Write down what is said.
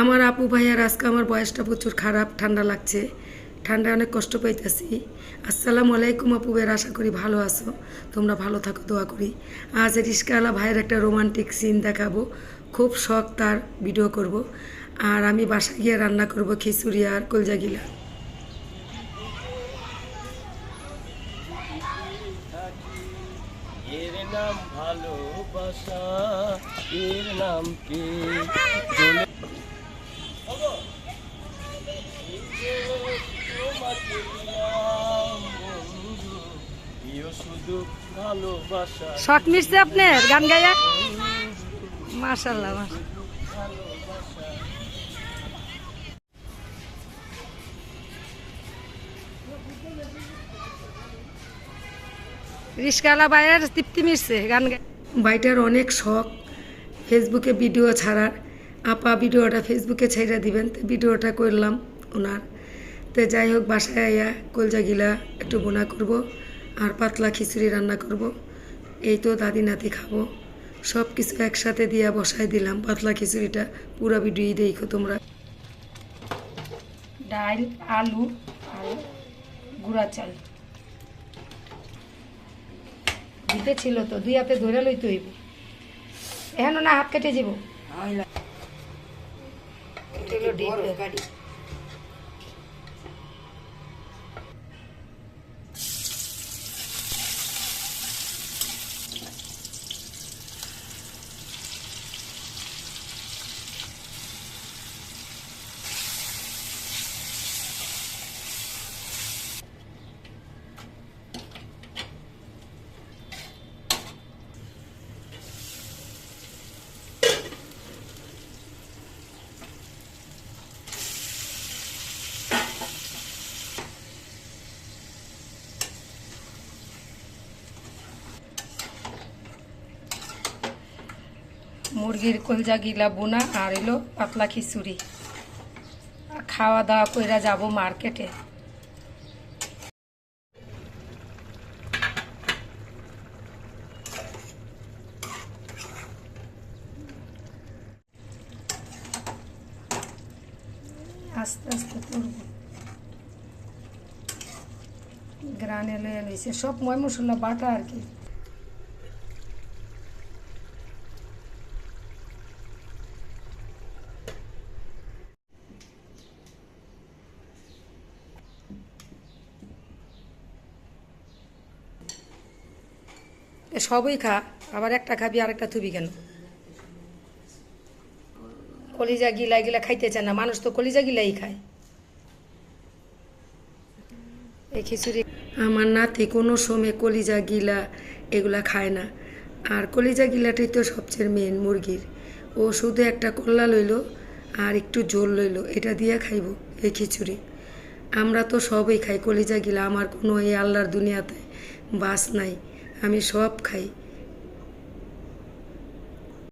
আমার আপু ভাইয়ার আজকে আমার বয়সটা প্রচুর খারাপ, ঠান্ডা লাগছে। ঠান্ডায় অনেক কষ্ট পাইতেছি। আসসালামু আলাইকুম আপু ভাইয়ের, আশা করি ভালো আছো। তোমরা ভালো থাকো, দোয়া করি। আজ রিস্কাওয়ালা ভাইয়ের একটা রোমান্টিক সিন দেখাবো। খুব শখ তার ভিডিও করব। আর আমি বাসায় গিয়ে রান্না করব খিচুড়ি আর কলজাগিলা। নাম ভালোবাসা, এর নাম কি? শখ মিশছে আপনার গান গায়া মাশাল্লাহ রিস্কালা বাইরের তৃপ্তি মিশছে গান বাইটার অনেক শখ, ফেসবুকে ভিডিও ছাড়ার। আপা ভিডিওটা ফেসবুকে ছেড়ে দিবেন, তো ভিডিওটা করলাম ওনার। তো যাই হোক, বাসায় আইয়া কলজা গিলা একটু বোনা করব। আর পাতলা খিচুড়ি রান্না করব। এই তো দাদি নাতি খাব। সব কিছু একসাথে দিয়া বসায় দিলাম। পাতলা খিচুড়িটা পুরো ভিডিও দেখো তোমরা। ডাল আলু আর গুঁড়া চাল। দিতে ছিল তো দুই হাতে ধরে লইতে হইব। এখন না হাত কেটে যাব? এটা মুরগির কলজা গিলা বোনা আর এলো পাতলা খিচুড়ি। খাওয়া দাওয়া কইরা যাব মার্কেটে। আস্তে আস্তে করব গ্রানে লয়ে লইছে। সব ময় মশলা, বাটা আর কি। সবই খা, আবার একটা খাবি আর একটা থুবি কেন? কলিজা গিলা গিলা খাইতে চায় না, মানুষ তো কলিজা গিলাই খায়। এই খিচুড়ি। আমার নাতি কোনো সময় কলিজা গিলা এগুলা খায় না। আর কলিজা গিলাটাই তো সবচেয়ে মেন মুরগির। ও শুধু একটা কল্লা লইলো আর একটু ঝোল লইলো, এটা দিয়ে খাইব এই খিচুড়ি। আমরা তো সবই খাই কলিজা গিলা, আমার কোনো এই আল্লাহর দুনিয়াতে বাস নাই। আমি সব খাই।